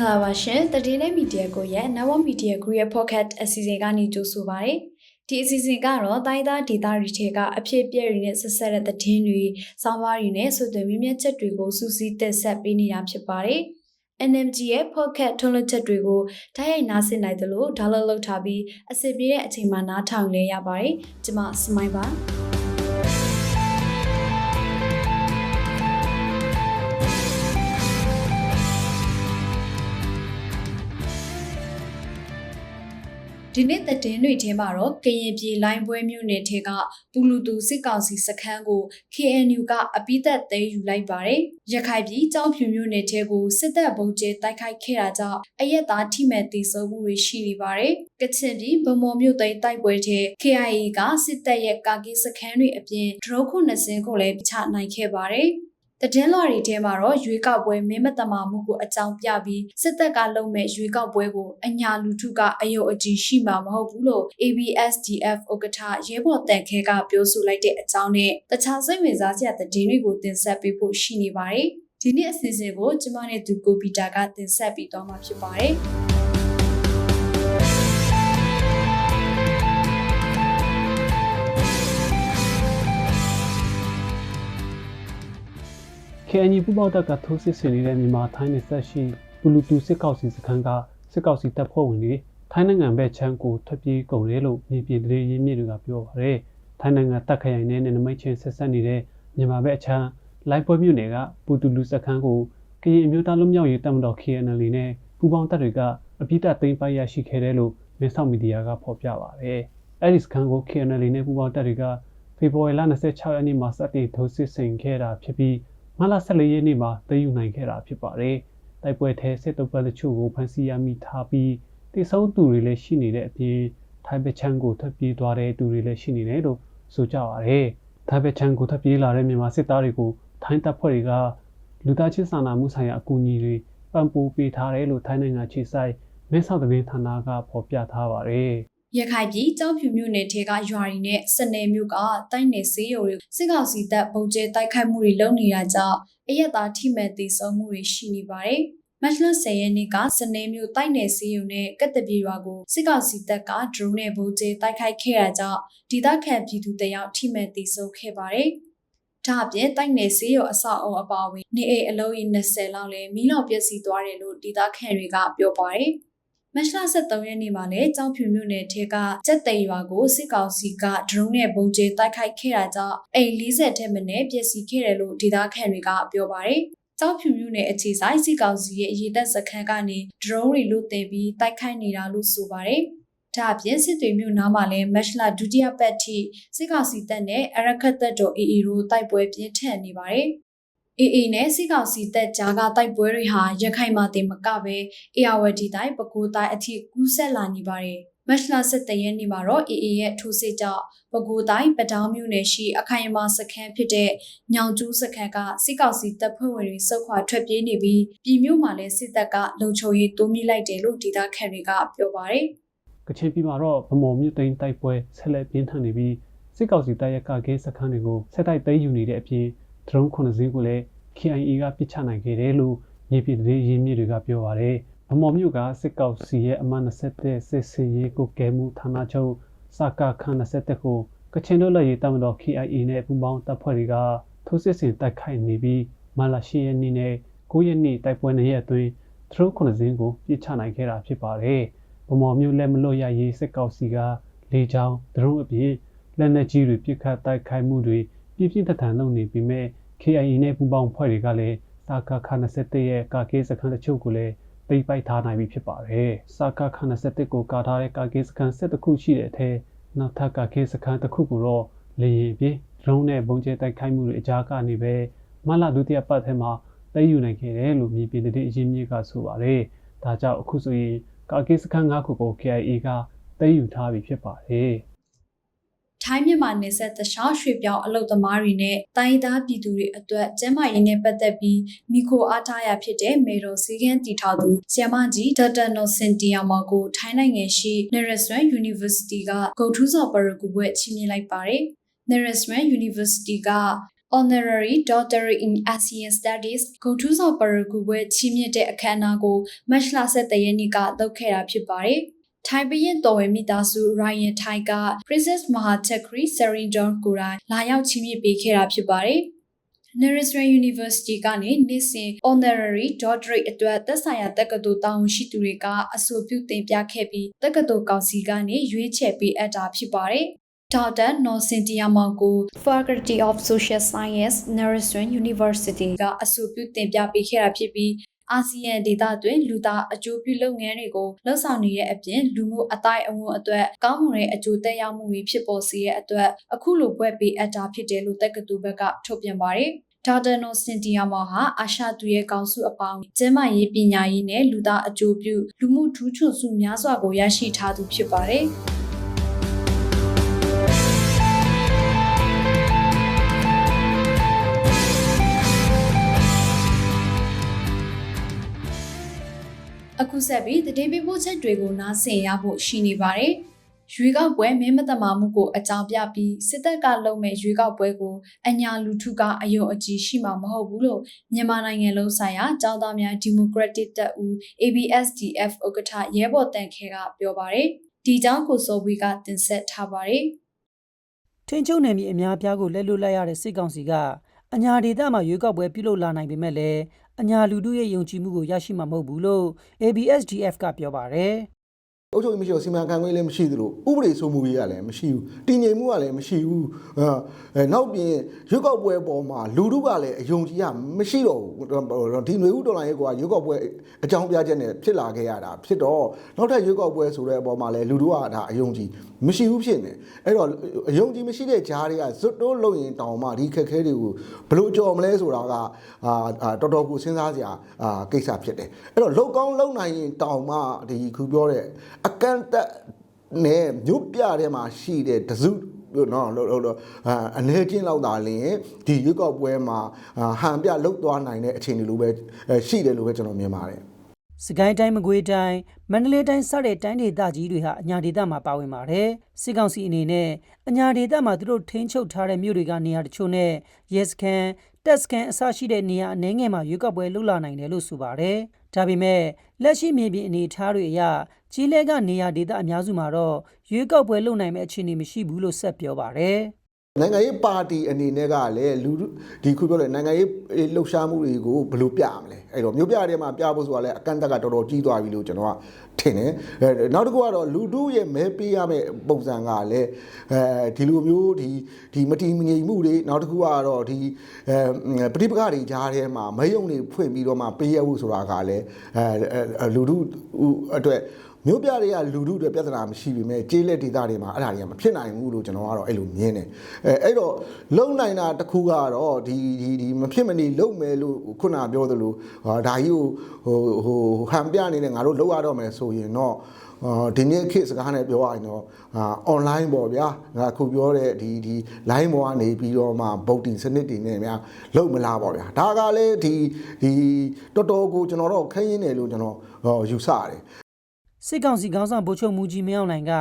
္ဂလာပါရှင်တတိနဲ့မီဒီယာကိုရဲ့ Network Media Group ရဲ့ podcast အစီအစဉ်ကနေကြိုဆိုပါရစေဒီအစီအစဉ်ကတော့တိုင်းသားဒေသတွေထဲကအဖြစ်အပျက်တွေနဲ့ဆက်ဆက်တဲ့သတင်းတွေ၊စောင်းပါးတွေနဲ့ဆိုတဲ့မြင့်မြတ်ချက်တွေကိုစူးစီးတက်ဆက်ပေးနေတာဖြစ်ပါတယ် NMG ရဲ့ podcast ထုတ်လွှင့်ချက်တွေကိုတိုက်ရိုက်နားဆင်နိုင်တယ်လို့ဒါလောက်လောက်ထားပြီးအစီအပြေတဲ့အချိန်မှာနားထောင်လဲရပါတယ်ကျွန်မစမိုင်းပါ ဒီနေ့တဲ့တင်တွေထဲမှာတော့ကရင်ပြည်လိုင်းပွဲမြို့နယ်ထဲကပူလူတူစစ်ကောင်စီစခန်းကို KNU ကအပိသက်သိမ်းယူလိုက်ပါတယ်။ရခိုင်ပြည်ကြောင်းဖြူမြို့နယ်ထဲကိုစစ်တပ်ဗုံးကျဲတိုက်ခိုက်ခဲ့တာကြောင့်အရက်သားထိမှန်တေဆုံးမှုတွေရှိနေပါတယ်။ကချင်ပြည်ဗမော်မြို့သိမ်းတိုက်ပွဲထဲ KIA ကစစ်တပ်ရဲ့ကာကီစခန်းတွေအပြင်ဒရုန်းခုနှစ်စင်းကိုလည်းချနိုင်ခဲ့ပါတယ်။ တည်င်းလွှာတွေထဲမှာတော့ရွေးကောက်ပွဲမင်းမတမာမှုကိုအကြောင်းပြပြီးစစ်တပ်ကလုပ်မဲ့ရွေးကောက်ပွဲကိုအညာလူထုကအယုံအကြည်ရှိမှာမဟုတ်ဘူးလို့ ABSDF ဥက္ကဋ္ဌရဲဘော်တန်ခဲကပြောဆိုလိုက်တဲ့အကြောင်းနဲ့တခြားစိတ်ဝင်စားစရာသတင်းတွေကိုတင်ဆက်ပေးဖို့ရှိနေပါတယ်။ဒီနေ့အစီအစဉ်ကိုကျမနဲ့သူကိုပီတာကတင်ဆက်ပေးသွားမှာဖြစ်ပါတယ်။ KNY ပူပေါတပ်ကထိုးစစ်ဆင်နေတဲ့မြန်မာထိုင်းနယ်စပ်ရှိပူလူတူစစ်ကောက်စီစခန်းကစစ်ကောက်စီတပ်ဖွဲ့ဝင်တွေထိုင်းနိုင်ငံဘက်ချမ်းကိုထွက်ပြေးကုန်တယ်လို့မြေပြင်သတင်းရင်းမြစ်တွေကပြောပါတယ်။ထိုင်းနိုင်ငံတပ်ခရိုင်နဲ့နယ်နိမိတ်ချင်းဆက်ဆက်နေတဲ့မြန်မာဘက်ချမ်းလိုင်းပွဲမြို့နယ်ကပူတူလူစခန်းကိုကရင်အမျိုးသားလူမျိုးရေးတပ်မတော် KNL နဲ့ပူပေါင်းတပ်တွေကအပိတပ်သိမ်းပိုက်ရရှိခဲ့တယ်လို့မင်းဆောင်မီဒီယာကဖော်ပြပါတယ်။အဲဒီစခန်းကို KNL နဲ့ပူပေါင်းတပ်တွေကဖေဖော်ဝါရီလ26ရက်နေ့မှာစတင်ထိုးစစ်ဆင်ခဲ့တာဖြစ်ပြီး မလ14ရက်နေ့မှာတည်ယူနိုင်ခဲ့တာဖြစ်ပါတယ်။တိုက်ပွဲထဲစစ်တုပ်ပတ်တချို့ကိုဖမ်းဆီးရမိထားပြီးတိစုံသူတွေလည်းရှိနေတဲ့အပြင်ထိုင်းပချန်ကိုထွက်ပြေးသွားတဲ့သူတွေလည်းရှိနေတယ်လို့ဆိုကြပါရယ်။ထိုင်းပချန်ကိုထွက်ပြေးလာတဲ့မြန်မာစစ်သားတွေကိုထိုင်းတပ်ဖွဲ့တွေကလူသားချင်းစာနာမှုဆိုင်ရာအကူအညီတွေပံ့ပိုးပေးထားတယ်လို့ထိုင်းနိုင်ငံခြေဆိုင်မဲဆောက်သတင်းဌာနကဖော်ပြထားပါရယ်။ ရခိုင်ပြည်ကြောင်ဖြူမြို့နယ်ထဲကရွာတွေနဲ့စနယ်မြို့ကတိုက်နယ်စေးရုံတွေစစ်ကောင်စီတပ်ပုံကျဲတိုက်ခိုက်မှုတွေလုပ်နေတာကြောင့်အရက်သားထိမှန်သေးဆုံးမှုတွေရှိနေပါတယ်။မတ်လ10ရက်နေ့ကစနေမြို့တိုက်နယ်စီးရုံနဲ့ကက်တပြေရွာကိုစစ်ကောင်စီတပ်ကဒရုန်းနဲ့ဗုံးကျဲတိုက်ခိုက်ခဲ့တာကြောင့်ဒေသခံပြည်သူတယောက်ထိမှန်သေးဆုံးခဲ့ပါတယ်။ဒါအပြင်တိုက်နယ်စီးရုံအဆောက်အုံအပါအဝင်နေအိမ်အလုံးကြီး20လောက်လည်းမီးလောင်ပျက်စီးသွားတယ်လို့ဒေသခံတွေကပြောပါတယ်။ မတ်လ23ရက်နေ့မှာလည်းကြောင်ဖြူမြို့နယ်ထဲကကြက်သိမ်ရွာကိုစစ်ကောင်စီကဒရုန်းနဲ့ပုံကျဲတိုက်ခိုက်ခဲ့တာကြောင့်အိမ်40ထက်မနည်းပျက်စီးခဲ့တယ်လို့ဒေသခံတွေကပြောပါတယ်။ကြောင်ဖြူမြို့နယ်အခြေဆိုင်စစ်ကောင်စီရဲ့ရေတပ်စခန်းကနေဒရုန်းတွေလွတ်တင်ပြီးတိုက်ခိုက်နေတာလို့ဆိုပါတယ်။ဒါအပြင်စစ်တွေမြို့နားမှာလည်းမက်လဒုတိယပတ်ထိစစ်ကောင်စီတပ်နဲ့အရခတ်တပ်တော် AA တို့တိုက်ပွဲပြင်းထန်နေပါတယ်။ AA နဲ့စီကောင်စီတပ်ကြားကတိုက်ပွဲတွေဟာရခိုင်မှာတင်မကပဲအေယာဝတီတိုင်းပဲခူးတိုင်းအထိကူးဆက်လာနေပါတယ်။မတ်လ17ရက်နေ့မှာတော့ AA ရဲ့ထိုးစစ်ကြောင့်ပဲခူးတိုင်းပတောင်းမြို့နယ်ရှိအခိုင်အမာစခန်းဖြစ်တဲ့ညောင်ကျူးစခန်းကစစ်ကောင်စီတပ်ဖွဲ့ဝင်တွေစုခွာထွက်ပြေးနေပြီးပြည်မြို့မှာလည်းစစ်တပ်ကလုံခြုံရေးတိုးမြှင့်လိုက်တယ်လို့ဒေသခံတွေကပြောပါတယ်။ကချင်ပြည်မှာတော့ဗမော်မြို့သိမ်းတိုက်ပွဲဆက်လက်ပြင်းထန်နေပြီးစစ်ကောင်စီတပ်ရဲ့ကာကင်းစခန်းတွေကိုဆက်တိုက်သိမ်းယူနေတဲ့အပြင် ဒရုန်း9စင်းကိုလည်း KIA ကပစ်ချနိုင်ခဲ့တယ်လို့မြေပြည်သတင်းရင်းမြစ်တွေကပြောပါတယ်။ဗမော်မြို့ကစစ်ကောက်စီရဲ့အမှတ်27စစ်စင်ရေးကိုကဲမှုဌာနချုပ်စကခန်း27ကိုကချင်လွတ်လပ်ရေးတပ်မတော် KIA နဲ့ပူးပေါင်းတပ်ဖွဲ့တွေကထိုးစစ်ဆင်တိုက်ခိုက်နေပြီးမလာရှိရက်နေ့နဲ့9ရက်နေ့တိုက်ပွဲနှစ်ရက်အတွင်းထရုံး9စင်းကိုပစ်ချနိုင်ခဲ့တာဖြစ်ပါတယ်။ဗမော်မြို့လက်မလွတ်ရရေးစစ်ကောက်စီကလေကြောင်းဒရုန်းအပြင်လက်နက်ကြီးတွေပစ်ခတ်တိုက်ခိုက်မှုတွေပြင်းပြင်းထန်ထန်လုပ်နေပြီးမဲ့ KIA နဲ့ပူးပေါင်းဖွဲ့တွေကလည်းစာကခ27ရဲ့ကာကေးစခန်းတချို့ကိုလည်းသိမ်းပိုက်ထားနိုင်ပြီဖြစ်ပါတယ်။စာကခ27ကိုကာထားတဲ့ကာကေးစခန်း7ခုရှိတဲ့အထက်နောက်ထပ်ကာကေးစခန်းတစ်ခုကိုတော့လေရင်ပြင်းဒရုန်းနဲ့ပုံကျဲတိုက်ခိုက်မှုတွေအကြားကနေပဲမလဒုတိယပတ်ထဲမှာသိမ်းယူနိုင်ခဲ့တယ်လို့မြေပြင်သတင်းအရင်းမြစ်ကဆိုပါတယ်။ဒါကြောင့်အခုဆိုရင်ကာကေးစခန်း9ခုကို KIA ကသိမ်းယူထားပြီဖြစ်ပါတယ်။ ထိုင်းမြန်မာနယ်စပ်တခြားရွှေပြောင်းအလုပ်သမားတွေနဲ့တိုင်းသားပြည်သူတွေအတွက်ကျန်းမာရေးနဲ့ပတ်သက်ပြီးမိခိုအားထားရဖြစ်တဲ့မေတော်စီကန်းတီထောက်သူဆီယမကြီးဒေါက်တာနော်စင်တီယာမော်ကိုထိုင်းနိုင်ငံရှိ Naresuan University ကဂုတ်ထူးစော်ပရကူဘွဲ့ချီးမြှင့်လိုက်ပါတယ်။ Naresuan University က Honorary Doctorate in ASEAN Studies ဂုဏ်ထူးဆောင်ပရဂူဘွဲချီးမြှင့်တဲ့အခမ်းအနားကိုမတ်လ17ရက်နေ့ကလုပ်ခဲ့တာဖြစ်ပါတယ်။ ထိုင်ဘရင်တော်ဝင်မိသားစု Ryan Thai က Princess Mahathakri Serindon ကိုယ်တိုင်လာရောက်ချီးမြှင့်ပေးခဲ့တာဖြစ်ပါတယ်။ National University ကနေနေ့စဉ် Honorary Doctorate အတွက်သက်ဆိုင်ရာတက္ကသိုလ်တာဝန်ရှိသူတွေကအဆိုပြုတင်ပြခဲ့ပြီးတက္ကသိုလ်ကောင်စီကနေရွေးချယ်ပေးအပ်တာဖြစ်ပါတယ်။ဒေါက်တာနော်စင်တီယာမောင်ကို Faculty of Social Science National University ကအဆိုပြုတင်ပြပေးခဲ့တာဖြစ်ပြီး အာဆီယံဒေသတွင်လူသားအကျိုးပြုလုပ်ငန်းတွေကိုလှုပ်ဆောင်နေတဲ့အပြင်လူမှုအတိုင်းအဝန်အတွက်ကောင်းမွန်တဲ့အကျိုးသက်ရောက်မှုတွေဖြစ်ပေါ်စေတဲ့အတွက်အခုလိုဘွဲ့ပေးအပ်တာဖြစ်တယ်လို့တက္ကသိုလ်ဘက်ကထုတ်ပြန်ပါတယ်။ဒေါက်တာနိုစင်တီယာမောင်ဟာအာရှသူရဲ့ကောင်စုအပေါင်းကျန်းမာရေးပညာရေးနဲ့လူသားအကျိုးပြုလူမှုထူးချွန်စုများစွာကိုရရှိထားသူဖြစ်ပါတယ်။ ဆက်ပြီးတတိပိပို့ချက်တွေကိုနားဆင်ရဖို့ရှိနေပါတယ်။ရွေးကောက်ပွဲမင်းမတမာမှုကိုအကြောင်းပြပြီးစစ်တပ်ကလုပ်မဲ့ရွေးကောက်ပွဲကိုအညာလူထုကအယုံအကြည်ရှိမှာမဟုတ်ဘူးလို့မြန်မာနိုင်ငံလုံးဆိုင်ရာចောင်းသားများဒီမိုကရက်တစ်တပ်ဦး ABSDF ဥက္ကဋ္ဌရဲဘော်တန်ခဲကပြောပါတယ်။ဒီကြောင်းကိုစောဘီကတင်ဆက်ထားပါတယ်။ထင်းချုံနယ်မြေအများအပြားကိုလက်လွတ်လိုက်ရတဲ့စစ်ကောင်စီကအညာဒေသမှာရွေးကောက်ပွဲပြုလုပ်လာနိုင်ပေမဲ့လည်း အညာလူထုရဲ့ယုံကြည်မှုကိုရရှိမှာမဟုတ်ဘူးလို့ ABSDF ကပြောပါတယ်။ အုပ်ချုပ်ရေးမရှိတော့စီမံခန့်ခွဲလည်းမရှိသလိုဥပဒေစိုးမှုရေးကလည်းမရှိဘူးတည်ငြိမ်မှုကလည်းမရှိဘူးအဲနောက်ပြင်ရွက်ောက်ပွဲပေါ်မှာလူထုကလည်းအယုံကြည်ရမရှိတော့ဘူးဒီຫນွေဥတော်လိုင်းရဲ့ကွာရွက်ောက်ပွဲအကြောင်းပြချက်နဲ့ဖြစ်လာခဲ့ရတာဖြစ်တော့နောက်ထပ်ရွက်ောက်ပွဲဆိုတဲ့အပေါ်မှာလည်းလူထုကဒါအယုံကြည်မရှိဘူးဖြစ်နေအဲ့တော့အယုံကြည်မရှိတဲ့ဂျားတွေကဇွတ်တိုးလုံရင်တောင်မှဒီခက်ခဲတွေကိုဘလို့ကြော်မလဲဆိုတာကအာတော်တော်ကိုစဉ်းစားစရာအာကိစ္စဖြစ်တယ်အဲ့တော့လုံကောင်းလုံနိုင်ရင်တောင်မှဒီခုပြောတဲ့အကန့်အသတ်နဲ့မြို့ပြထဲမှာရှိတဲ့တစုလို့နော်လို့လို့အနေချင်းလောက်သာလျင်ဒီရွက်ောက်ပွဲမှာဟန်ပြလုတ်သွားနိုင်တဲ့အခြေအနေလိုပဲရှိတယ်လို့ပဲကျွန်တော်မြင်ပါတယ်စကိုင်းတိုင်းမကွေးတိုင်းမန္တလေးတိုင်းစတဲ့တိုင်းဒေသကြီးတွေဟာအညာဒေသမှာပါဝင်ပါတယ်။စစ်ကောင်စီအနေနဲ့အညာဒေသမှာသူတို့ထိန်းချုပ်ထားတဲ့မြို့တွေကနေရာတချို့နဲ့ရဲစခန်း တက်စကန်အစရှိတဲ့နေရာအနှဲငယ်မှာရွေးကောက်ပွဲလှုပ်လာနိုင်တယ်လို့ဆိုပါတယ်။ဒါပေမဲ့လက်ရှိမြေပြင်အနေအထားတွေအရကြီးလဲကနေရာဒေသအများစုမှာတော့ရွေးကောက်ပွဲလုပ်နိုင်မဲ့အခြေအနေမရှိဘူးလို့ဆက်ပြောပါတယ်။ နိုင်ငံရေးပါတီအနေနဲ့ကလည်းလူဒီခုပြောတဲ့နိုင်ငံရေးလှုပ်ရှားမှုတွေကိုဘယ်လိုပြရမလဲအဲ့တော့မြို့ပြထဲမှာပြဖို့ဆိုတာလည်းအကန့်အသတ်ကတော်တော်ကြီးသွားပြီလို့ကျွန်တော်ကထင်တယ်အဲနောက်တစ်ခုကတော့လူထုရဲ့မဲပေးရမယ့်ပုံစံကလည်းအဲဒီလိုမျိုးဒီဒီမတီမငြိမ်မှုတွေနောက်တစ်ခုကတော့ဒီအဲပဋိပက္ခတွေကြားထဲမှာမဲယုံတွေဖွင့်ပြီးတော့မှပေးရဖို့ဆိုတာကလည်းအဲလူထုအတွက် မြို့ပြတွေကလူထုတွေပြဿနာမရှိပေမဲ့ကျေးလက်ဒေသတွေမှာအဲ့ဒါတွေကမဖြစ်နိုင်ဘူးလို့ကျွန်တော်ကတော့အဲ့လိုမြင်တယ်အဲအဲ့တော့လုံနိုင်တာတစ်ခုကတော့ဒီဒီဒီမဖြစ်မနေလုံမယ်လို့ခုနပြောသလိုဒါကြီးကိုဟိုဟိုဟန်ပြနေနဲ့ငါတို့လုံရတော့မယ်ဆိုရင်တော့အာဒီနေ့ခေတ်စကားနဲ့ပြောရရင်တော့အာ online ပေါ့ဗျာငါခုပြောတဲ့ဒီဒီ line ပေါ်ကနေပြီးတော့မှ voting စနစ်တွေနဲ့များလုံမလားပေါ့ဗျာဒါကလည်းဒီဒီတော်တော်ကိုကျွန်တော်တော့ခင်းရင်းတယ်လို့ကျွန်တော်ယူဆရတယ် စစ်ကောင်စီခေါင်းဆောင်ဗိုလ်ချုပ်မူကြီးမင်းအောင်လှိုင်က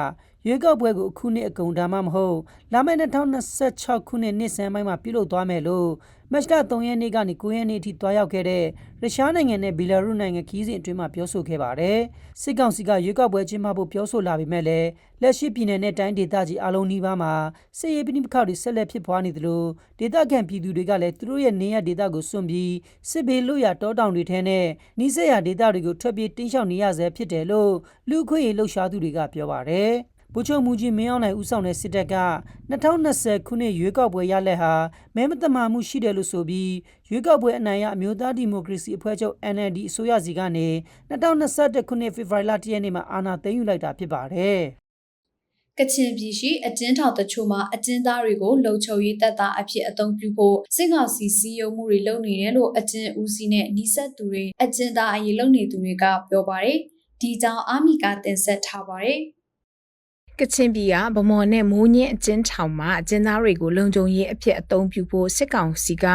ရွေးကောက်ပွဲကိုအခုနှစ်အကုန်ဒါမှမဟုတ်လာမယ့်2026ခုနှစ်နှစ်ဆန်းပိုင်းမှာပြုလုပ်သွားမယ်လို့မတ်လ3ရက်နေ့ကနေ9ရက်နေ့အထိတွားရောက်ခဲ့တဲ့ရုရှားနိုင်ငံနဲ့ဘီလာရုနိုင်ငံခီးစဉ်အတွင်းမှာပြောဆိုခဲ့ပါတယ်။စစ်ကောင်စီကရွေးကောက်ပွဲကျင်းပဖို့ပြောဆိုလာပေမဲ့လည်းလက်ရှိပြည်နယ်နဲ့တိုင်းဒေသကြီးအလုံးနီးပါးမှာစစ်ရေးပဋိပက္ခတွေဆက်လက်ဖြစ်ပွားနေသလိုဒေသခံပြည်သူတွေကလည်းသူတို့ရဲ့နေရဒေသကိုစွန့်ပြီးစစ်ဘေးလွတ်ရာတောတောင်တွေထဲနဲ့နီးစပ်ရာဒေသတွေကိုထွက်ပြေးတင်းရှောင်နေရဆဲဖြစ်တယ်လို့လူခွေရေးလှုပ်ရှားသူတွေကပြောပါတယ်။ ဗိုလ်ချုပ်မူကြီးမင်းအောင်လှိုင်ဦးဆောင်တဲ့စစ်တပ်က2020ခုနှစ်ရွေးကောက်ပွဲရလဒ်ဟာမဲမတမာမှုရှိတယ်လို့ဆိုပြီးရွေးကောက်ပွဲအနိုင်ရအမျိုးသားဒီမိုကရေစီအဖွဲ့ချုပ် NLD အစိုးရစီကနေ2021ခုနှစ်ဖေဖော်ဝါရီလ10ရက်နေ့မှာအာဏာသိမ်းယူလိုက်တာဖြစ်ပါတယ်။ကချင်ပြည်ရှိအကျဉ်းထောင်တချို့မှာအကျဉ်းသားတွေကိုလုံခြုံရေးတပ်သားအဖြစ်အသုံးပြုဖို့စစ်ကောင်စီစီယုံမှုတွေလုပ်နေတယ်လို့အကျဉ်းဦးစီးနဲ့နှိဆက်သူတွေအကျဉ်းသားအရေးလုပ်နေသူတွေကပြောပါတယ်။ဒီကြောင့်အာမီကတင်ဆက်ထားပါတယ်။ ကချင်ပြည်ကဗမော်နဲ့မိုးညင်းအကျဉ်းထောင်မှာအကျဉ်းသားတွေကိုလုံခြုံရေးအဖြစ်အသုံးပြုဖို့စစ်ကောင်စီက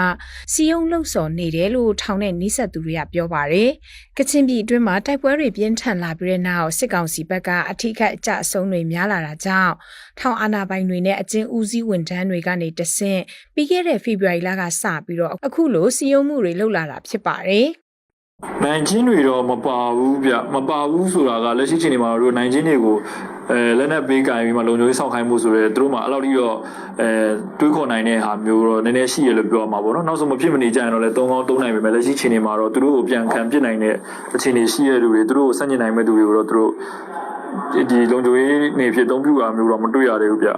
စီယုံလှုပ်ဆော်နေတယ်လို့ထောင်နဲ့နှိဆက်သူတွေကပြောပါတယ်။ကချင်ပြည်အတွင်းမှာတိုက်ပွဲတွေပြင်းထန်လာပြီးတဲ့နောက်စစ်ကောင်စီဘက်ကအထိခိုက်အကျအဆုံးတွေများလာတာကြောင့်ထောင်အာဏာပိုင်တွေနဲ့အကျဉ်းဦးစီးဝန်ထမ်းတွေကနေတဆင့်ပြီးခဲ့တဲ့ဖေဖော်ဝါရီလကစပြီးတော့အခုလိုစီယုံမှုတွေလှုပ်လာတာဖြစ်ပါတယ်။ နိုင်ချင်းတွေတော့မပါဘူးဗျမပါဘူးဆိုတာကလက်ရှိချိန်ဒီမှာတို့နိုင်ချင်းတွေကိုအဲလက်နက်ပေးကင်ပြီးမှလုံခြုံရေးစောင့်ခိုင်းမှုဆိုရဲသူတို့မှအဲ့လောက်ထိတော့အဲတွေးခေါ်နိုင်တဲ့ဟာမျိုးတော့နည်းနည်းရှိရလို့ပြောရမှာပေါ့နော်နောက်ဆုံးမဖြစ်မနေကြရင်တော့လည်းသုံးကောင်းသုံးနိုင်ပေမဲ့လက်ရှိချိန်ဒီမှာတော့သူတို့ကိုပြန်ခံပစ်နိုင်တဲ့အခြေအနေရှိရတဲ့လူတွေသူတို့ကိုစန့်ကျင်နိုင်မဲ့သူတွေကိုတော့သူတို့ဒီဒီလုံခြုံရေးနေဖြစ်အသုံးပြုတာမျိုးတော့မတွေ့ရသေးဘူးဗျ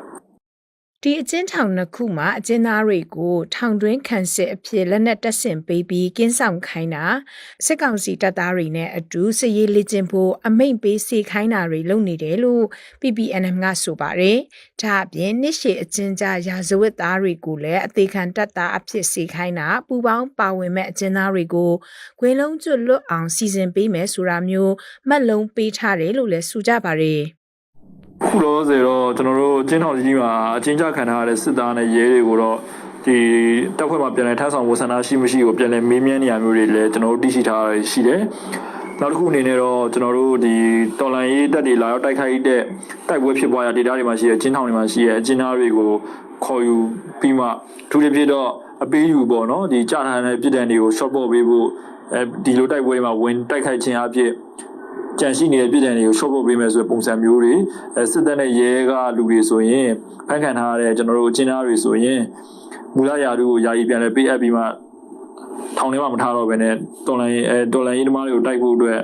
ဒီအကျဉ်းထောင်နှစ်ခုမှာအကျဉ်းသားတွေကိုထောင်တွင်းခံစစ်အဖြစ်လက်နက်တပ်ဆင်ပေးပြီးကင်းဆောင်ခိုင်းတာစစ်ကောင်စီတပ်သားတွေနဲ့အတူစစ်ရေးလေ့ကျင့်ဖို့အမိန့်ပေးစေခိုင်းတာတွေလုပ်နေတယ်လို့ PPNM ကဆိုပါတယ်။ဒါအပြင်နှစ်ရှည်အကျဉ်းကြားရာဇဝတ်သားတွေကိုလည်းအသေးခံတပ်သားအဖြစ်စေခိုင်းတာပူပေါင်းပါဝင်မဲ့အကျဉ်းသားတွေကိုခွေလုံးကျွတ်လွတ်အောင်စီစဉ်ပေးမယ်ဆိုတာမျိုးမှတ်လုံးပေးထားတယ်လို့လည်းဆိုကြပါတယ်။ ခုလောဆယ်တော့ကျွန်တော်တို့အချင်းတော်ကြီးမှာအချင်းကြခံထားရတဲ့စစ်သားနဲ့ရဲတွေကိုတော့ဒီတပ်ဖွဲ့မှာပြန်လည်ထမ်းဆောင်ဖို့ဆန္ဒရှိမရှိကိုပြန်လည်မေးမြန်းနေရမျိုးတွေလည်းကျွန်တော်တို့သိရှိထားရရှိတယ်။နောက်တစ်ခုအနေနဲ့တော့ကျွန်တော်တို့ဒီတော်လန်ရေးတပ်တွေလာရောက်တိုက်ခိုက်တဲ့တိုက်ပွဲဖြစ်ပွားရာဒေသတွေမှာရှိတဲ့ချင်းထောင်တွေမှာရှိတဲ့အချင်းသားတွေကိုခေါ်ယူပြီးမှထူးထူးဖြစ်တော့အပေးယူပေါ့နော်ဒီကြာထန်တဲ့ပြည်တံတွေကို short ပို့ပေးဖို့အဲဒီလိုတိုက်ပွဲမှာဝင်တိုက်ခိုက်ခြင်းအဖြစ် ကြံရှိနေတဲ့ပြည်တံတွေကို short ပို့ပေးမယ်ဆိုတဲ့ပုံစံမျိုးတွေအဲစစ်တပ်နဲ့ရဲကလူတွေဆိုရင်ဖန်ခံထားရတဲ့ကျွန်တော်တို့အချင်းသားတွေဆိုရင်မူလရာထူးကိုယာယီပြန်လဲပေးအပ်ပြီးမှထောင်ထဲမှာမထားတော့ဘဲနဲ့တော်လိုင်းအဲတော်လိုင်းရေးသမားတွေကိုတိုက်ဖို့အတွက်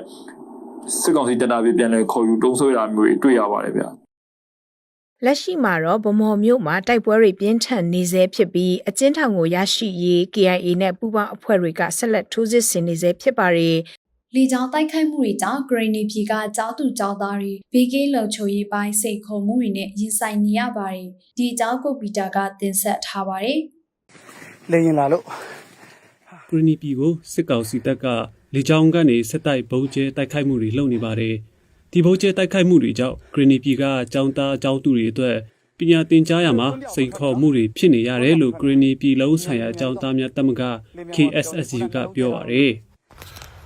စစ်ကောင်စီတပ်သားတွေပြန်လဲခေါ်ယူတုံးဆွဲတာမျိုးတွေတွေ့ရပါတယ်ဗျာလက်ရှိမှာတော့ဗမော်မြို့မှာတိုက်ပွဲတွေပြင်းထန်နေဆဲဖြစ်ပြီးအကျဉ်းထောင်ကိုရရှိရေး KIA နဲ့ပူးပေါင်းအဖွဲ့တွေကဆက်လက်ထိုးစစ်ဆင်နေဆဲဖြစ်ပါတယ် လေကြောင်းတိုက်ခိုက်မှုတွေကြောင့်ဂရိနီပြည်ကကျောင်းသူကျောင်းသားတွေဘေးကင်းလုံခြုံရေးပိုင်းစိတ်ခုံမှုတွေနဲ့ရင်ဆိုင်နေရပါတယ်။ဒီအကြောင်းကိုပီတာကတင်ဆက်ထားပါတယ်။လေရင်လာလို့ကရီနီပြည်ကိုစစ်ကောင်စီတပ်ကလေကြောင်းကနေစစ်တိုက်ဘုံကျဲတိုက်ခိုက်မှုတွေလုပ်နေပါတယ်။ဒီဘုံကျဲတိုက်ခိုက်မှုတွေကြောင့်ကရီနီပြည်ကကျောင်းသားကျောင်းသူတွေအတွက်ပညာသင်ကြားရမှာစိန်ခေါ်မှုတွေဖြစ်နေရတယ်လို့ကရီနီပြည်လုံးဆိုင်ရာကျောင်းသားများတက်မက KSSU ကပြောပါတယ်။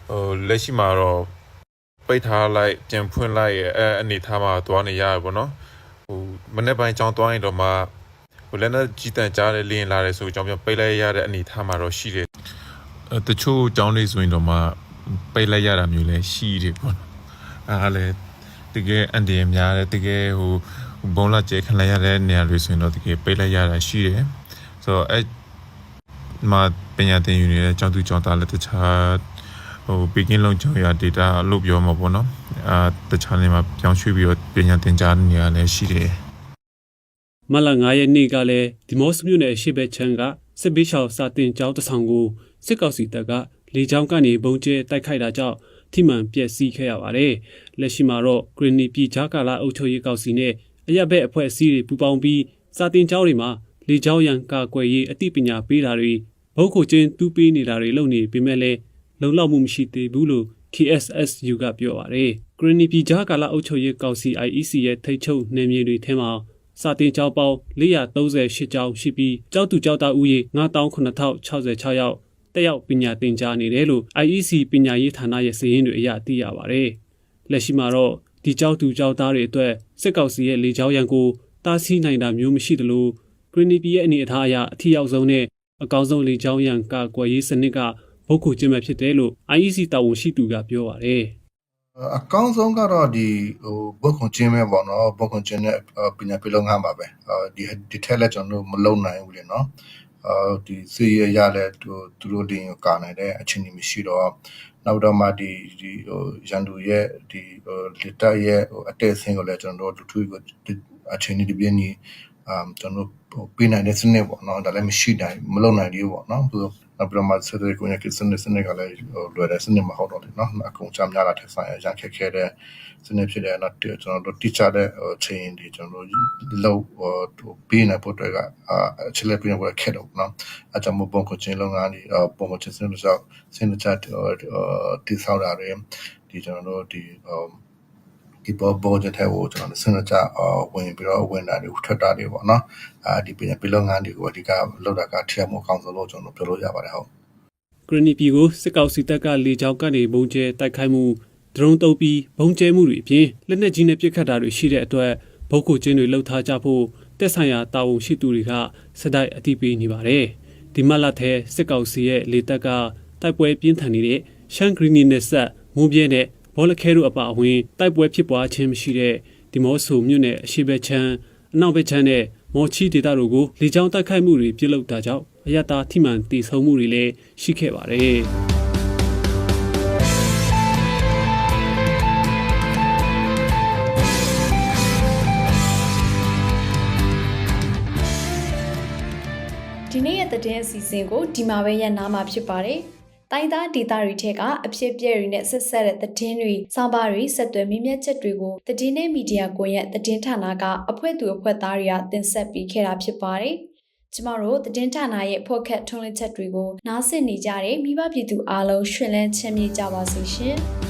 ဟိုလက်ရှိမှာတော့ပိတ်ထားလိုက်ပြန်ဖွင့်လိုက်ရဲ့အဲအနေထားမှာသွားနေရတယ်ပေါ့နော်ဟိုမနေ့ပိုင်းကြောင်းသွားရင်တော့မှဟိုလည်းနဲ့ကြီးတန်ကြားတဲ့လင်းလာတယ်ဆိုကြောင်းပြန်ပိတ်လိုက်ရတဲ့အနေထားမှာတော့ရှိတယ်အဲတချို့ကြောင်းလေးဆိုရင်တော့မှပိတ်လိုက်ရတာမျိုးလည်းရှိတယ်ပေါ့နော်အားလည်းတကယ်အန်ဒီအများတယ်တကယ်ဟိုဘုံလာကျဲခံလိုက်ရတဲ့နေရာတွေဆိုရင်တော့တကယ်ပိတ်လိုက်ရတာရှိတယ်ဆိုတော့အဲမှာပညာသင်ယူနေတဲ့ကျောင်းသူကျောင်းသားလည်းတခြား ဟိုပီကင်းလုံးကျော်ရ data လို့ပြောမှာပေါ့နော်အာတခြားနေမှာပြောင်းရွှေ့ပြီးတော့ပညာသင်ကြားနေရလဲရှိတယ်မလ9ရက်နေ့ကလည်းဒီမော့စ်မြို့နယ်အရှိဘက်ချမ်းကစစ်ပေးရှောင်စာတင်ကျောင်းတစ်ဆောင်ကိုစစ်ကောင်စီတပ်ကလေကြောင်းကနေဘုံကျဲတိုက်ခိုက်တာကြောင့်ထိမှန်ပျက်စီးခဲ့ရပါတယ်။လက်ရှိမှာတော့ဂရနီပြည်ဂျာကာလာအုပ်ချုပ်ရေးကောင်စီနဲ့အရက်ဘက်အဖွဲ့အစည်းတွေပူးပေါင်းပြီးစာတင်ကျောင်းတွေမှာလေကြောင်းရန်ကာကွယ်ရေးအသိပညာပေးတာတွေဘုတ်ခုချင်းတူးပေးနေတာတွေလုပ်နေပေမဲ့လည်း လုံလောက်မှုမရှိသေးဘူးလို့ KSSU ကပြောပါတယ်။ဂရနီပြည်ဂျာကာလာအုပ်ချုပ်ရေးကောင်စီ IEC ရဲ့ထိတ်ချုပ်နယ်မြေတွေထဲမှာစာတင်ကျောင်းပေါင်း438ကျောင်းရှိပြီးကျောင်းသူကျောင်းသားဦးရေ9966ယောက်တက်ရောက်ပညာသင်ကြားနေတယ်လို့ IEC ပညာရေးဌာနရဲ့စာရင်းတွေအရသိရပါတယ်။လက်ရှိမှာတော့ဒီကျောင်းသူကျောင်းသားတွေအတွက်စစ်ကောင်စီရဲ့လေကြောင်းရန်ကိုတားဆီးနိုင်တာမျိုးမရှိသလိုဂရနီပြည်ရဲ့အနေအထားအရအထီရောက်ဆုံးနဲ့အကောင်းဆုံးလေကြောင်းရန်ကာကွယ်ရေးစနစ်က ဘုတ်ခုကျင်းမဲ့ဖြစ်တယ်လို့ IEC တာဝန်ရှိသူကပြောပါတယ်။အကောင်းဆုံးကတော့ဒီဟိုဘုတ်ခွန်ချင်းပဲပေါ့နော်ဘုတ်ခွန်ချင်းနဲ့ပညာပေးလုပ်ငန်းပါပဲဒီဒီထက်လက်ကျွန်တော်တို့မလုံနိုင်ဘူးလေနော်အာဒီစီရရလဲသူသူတို့တင်ကာနိုင်တဲ့အခြေအနေမရှိတော့နောက်တော့မှဒီဒီဟိုရန်သူရဲ့ဒီဟိုလက်တက်ရဲ့ဟိုအတဲဆင်းကိုလည်းကျွန်တော်တို့လူထုကိုအခြေအနေဒီပြင်းကြီး အမ်ကျွန်တော်တို့ပေးနိုင်တဲ့စနစ်ပေါ့နော်ဒါလည်းမရှိနိုင်မလုံနိုင်သေးဘူးပေါ့နော်သူနောက်ပြီးတော့မှဆက်သွယ်ကိုရကိစနစ်စနစ်ကလည်းဟိုလွယ်တဲ့စနစ်မဟုတ်တော့လေနော်အကုန်ချမ်းများလာတဲ့ဆိုင်အရန်ခက်ခဲတဲ့စနစ်ဖြစ်တဲ့နောက်ကျွန်တော်တို့ teacher တဲ့ချိန်ဒီကျွန်တော်တို့လောက်ဟိုပေးနေဖို့အတွက်ကအချက်လက်ပေးနေဖို့ခက်တော့နော်အကြောင်းမပုံကိုချင်းလုံးကနေပုံကိုချင်းစနစ်တော့စနစ်ချတိဆောက်တာတွေဒီကျွန်တော်တို့ဒီ ဒီဘောဘောချက်ထဲကိုကျွန်တော်စနစ်ကြအော်ဝင်ပြီးတော့ဝင်တာတွေထွက်တာတွေပေါ့နော်အာဒီပြင်ပြလုပ်ငန်းတွေကိုအဓိကလောက်တာကထည့်မှုအကောင်းဆုံးလို့ကျွန်တော်ပြောလို့ရပါတယ်ဟုတ်ဂရနီပီကိုစစ်ကောင်စီတပ်ကလေကြောင်းကနေဘုံကျဲတိုက်ခိုက်မှုဒရုန်းတုပ်ပြီးဘုံကျဲမှုတွေအပြင်လက်နက်ကြီးနဲ့ပစ်ခတ်တာတွေရှိတဲ့အတွက်ဘုတ်ခုချင်းတွေလှုပ်ထားကြဖို့တက်ဆိုင်ရာတာဝန်ရှိသူတွေကစတိုက်အတိပေးနေပါတယ်ဒီမတ်လထဲစစ်ကောင်စီရဲ့လေတပ်ကတိုက်ပွဲပြင်းထန်နေတဲ့ရှန်ဂရီနီနဲ့ဆက်မွန်ပြဲနဲ့ ဘောလခဲတို့အပါအဝင်တိုက်ပွဲဖြစ်ပွားခြင်းမရှိတဲ့ဒီမော့ဆိုမြို့နယ်အရှိဘက်ချမ်းအနောက်ဘက်ချမ်းနဲ့မော်ချီဒေတာတို့ကိုလေကြောင်းတိုက်ခိုက်မှုတွေပြုလုပ်တာကြောင့်အယတာထိမှန်တည်ဆုံမှုတွေလည်းရှိခဲ့ပါတယ်ဒီနေ့ရဲ့သတင်းအစီအစဉ်ကိုဒီမှာပဲရန်နာမှာဖြစ်ပါတယ်။ တိုင်းသားဒေသတွေထက်ကအဖြစ်အပျက်တွေနဲ့ဆက်ဆက်တဲ့သတင်းတွေ၊စောင်းပါတွေ၊ဆက်သွယ်မြင့်မြတ်ချက်တွေကိုသတင်းနဲ့မီဒီယာကွန်ရက်သတင်းဌာနကအဖွဲ့သူအဖွဲ့သားတွေကတင်ဆက်ပေးခဲ့တာဖြစ်ပါတယ်။ကျမတို့သတင်းဌာနရဲ့ podcast ထုံးလင်းချက်တွေကိုနားဆင်နေကြတဲ့မိဘပြည်သူအားလုံးရှင်လန်းချမ်းမြေ့ကြပါစေရှင်။